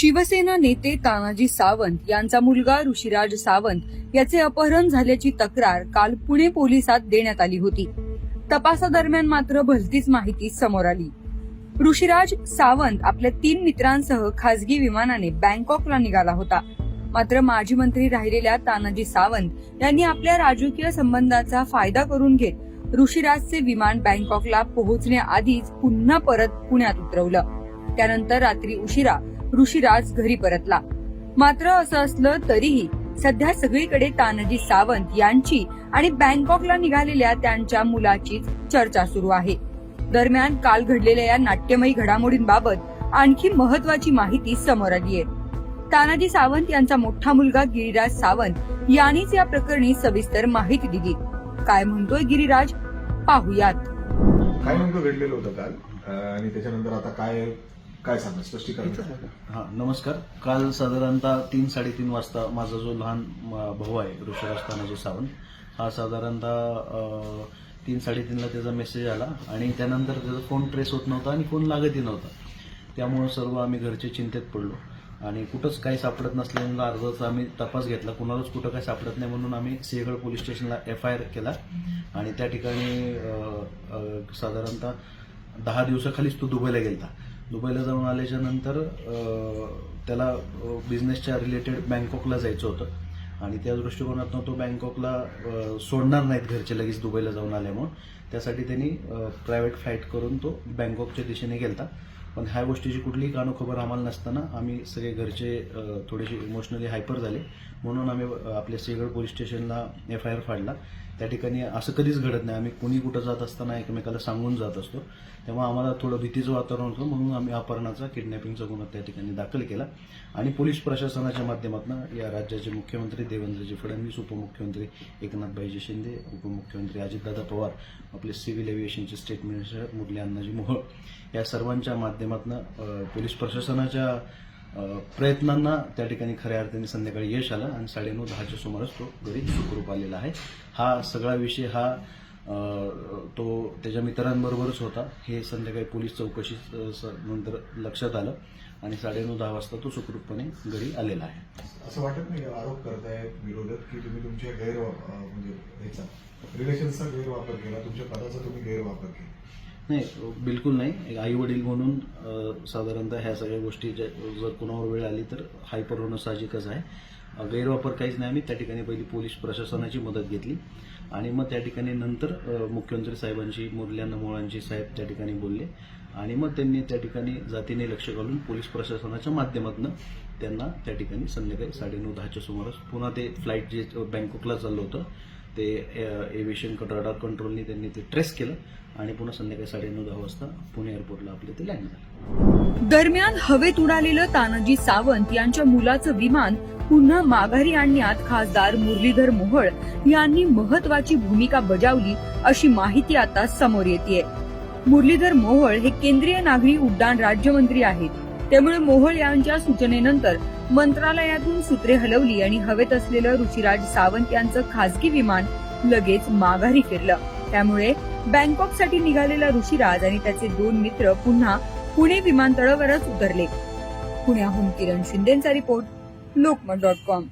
शिवसेना नेते तानाजी सावंत यांचा मुलगा ऋषिराज सावंत याचे अपहरण झाल्याची तक्रार काल पुणे पोलिसात देण्यात आली होती. तपासादरम्यान मात्र भलतीच माहिती समोर आली. ऋषिराज सावंत आपल्या तीन मित्रांसह खासगी विमानाने बँकॉकला निघाला होता. मात्र माजी मंत्री राहिलेल्या तानाजी सावंत यांनी आपल्या राजकीय संबंधाचा फायदा करून घेत ऋषिराजचे विमान बँकॉकला पोहोचण्याआधीच पुन्हा परत पुण्यात उतरवलं. त्यानंतर रात्री उशिरा ऋषीराज घरी परतला. मात्र असं असलं तरीही सध्या सगळीकडे तानाजी सावंत यांची आणि बँकॉकला निघालेल्या त्यांच्या मुलाचीच चर्चा सुरू आहे. दरम्यान काल घडलेल्या या नाट्यमयी घडामोडींबाबत आणखी महत्वाची माहिती समोर आली आहे. तानाजी सावंत यांचा मोठा मुलगा गिरिराज सावंत यांनीच या प्रकरणी सविस्तर माहिती दिली. काय म्हणतोय गिरिराज? पाहुयात. काय नेमकं घडलेलं होतं काल? आणि त्याच्यानंतर आता काय काय सांगा स्पष्टीकरण हा नमस्कार. काल साधारणतः तीन साडेतीन वाजता माझा जो लहान भाऊ आहे ऋषराज तानाजी सावंत हा साधारणतः तीन साडेतीनला त्याचा मेसेज आला आणि त्यानंतर त्याचा फोन ट्रेस होत नव्हता आणि फोन लागतही नव्हता. त्यामुळं सर्व आम्ही घरचे चिंतेत पडलो. आणि कुठंच काही सापडत नसल्यामुळे अर्जाचा आम्ही तपास घेतला. कुणालाच कुठं काही सापडत नाही म्हणून आम्ही सिंहगड पोलीस स्टेशनला एफ आय आर केला. आणि त्या ठिकाणी साधारणतः दहा दिवसाखालीच तो दुबईला गेलता. दुबईला जाऊन आल्याच्यानंतर त्याला बिझनेसच्या रिलेटेड बँकॉकला जायचं होतं. आणि त्या दृष्टिकोनातून तो बँकॉकला सोडणार नाहीत घरचे लगेच दुबईला जाऊन आल्यामुळं. त्यासाठी त्यांनी प्रायव्हेट फ्लाईट करून तो बँकॉकच्या दिशेने गेलता. पण ह्या गोष्टीची कुठलीही कानोखबर आम्हाला नसताना आम्ही सगळे घरचे थोडेसे इमोशनली हायपर झाले. म्हणून आम्ही आपल्या सिंहगड पोलीस स्टेशनला एफ आय आर फाडला. त्या ठिकाणी असं कधीच घडत नाही. आम्ही कुणी कुठं जात असताना एकमेकाला सांगून जात असतो. तेव्हा आम्हाला थोडं भीतीचं वातावरण होतं. म्हणून आम्ही अपहरणाचा किडनॅपिंगचा गुन्हा त्या ठिकाणी दाखल केला. आणि पोलीस प्रशासनाच्या माध्यमातून या राज्याचे मुख्यमंत्री देवेंद्रजी फडणवीस उपमुख्यमंत्री एकनाथभाईजी शिंदे उपमुख्यमंत्री अजितदादा पवार आपले सिव्हिल एव्हिएशनचे स्टेट मिनिस्टर मुरली अण्णाजी मोहोळ या सर्वांच्या माध्यमातून पोलीस प्रशासनाच्या प्रयत्नांना त्या ठिकाणी खऱ्या अर्थाने संध्याकाळी यश आलं आणि साडेनऊ दहाच्या सुमारास तो घरी सुखरूप आलेला आहे. हा सगळा विषय हा तो त्याच्या मित्रांबरोबरच होता. हे संध्याकाळी पोलीस चौकशी नंतर लक्षात आलं आणि साडेनऊ दहा वाजता तो सुखरूपपणे घरी आलेला आहे. असं वाटत नाही आरोप करताय विरोधक की तुम्ही तुमच्या गैर अं, म्हणजे ह्याचा रिलेशन्सचा गैरवापर केला तुमच्या पदाचा तुम्ही गैरवापर केला. नाही बिलकुल नाही. आई वडील म्हणून साधारणतः ह्या सगळ्या गोष्टी जर कुणावर वेळ आली तर हायपर होणं साहजिकच आहे. गैरवापर काहीच नाही. आम्ही त्या ठिकाणी पहिली पोलीस प्रशासनाची मदत घेतली. आणि मग त्या ठिकाणी नंतर मुख्यमंत्री साहेबांशी मुरल्या मोळांशी साहेब त्या ठिकाणी बोलले. आणि मग त्यांनी त्या ठिकाणी जातीने लक्ष घालून पोलीस प्रशासनाच्या माध्यमातून त्यांना त्या ठिकाणी संध्याकाळी साडेनऊ दहाच्या सुमारास पुन्हा ते फ्लाईट जे बँकॉकला चाललं होतं ते एव्हिएशन रडार कंट्रोलनी त्यांनी ते ट्रेस केलं. आणि पुन्हा संध्याकाळी साडेनऊ दहा वाजता पुणे एअरपोर्टला आपलं ते लँड झालं दरम्यान हवेत उडालेलं तानाजी सावंत यांच्या मुलाचं विमान पुन्हा माघारी आणण्यात खासदार मुरलीधर मोहोळ यांनी महत्वाची भूमिका बजावली अशी माहिती आता समोर येते मुरलीधर मोहोळ हे केंद्रीय नागरी उड्डाण राज्यमंत्री आहेत. त्यामुळे मोहोळ यांच्या सूचनेनंतर मंत्रालयातून सूत्रे हलवली आणि हवेत असलेलं रुचिराज सावंत यांचं खासगी विमान लगेच माघारी फिरलं. त्यामुळे बँकॉकसाठी निघालेला ऋषीराज आणि त्याचे दोन मित्र पुन्हा पुणे विमानतळावरच उतरले. पुण्याहून किरण शिंदेचा रिपोर्ट लोकमत डॉट कॉम.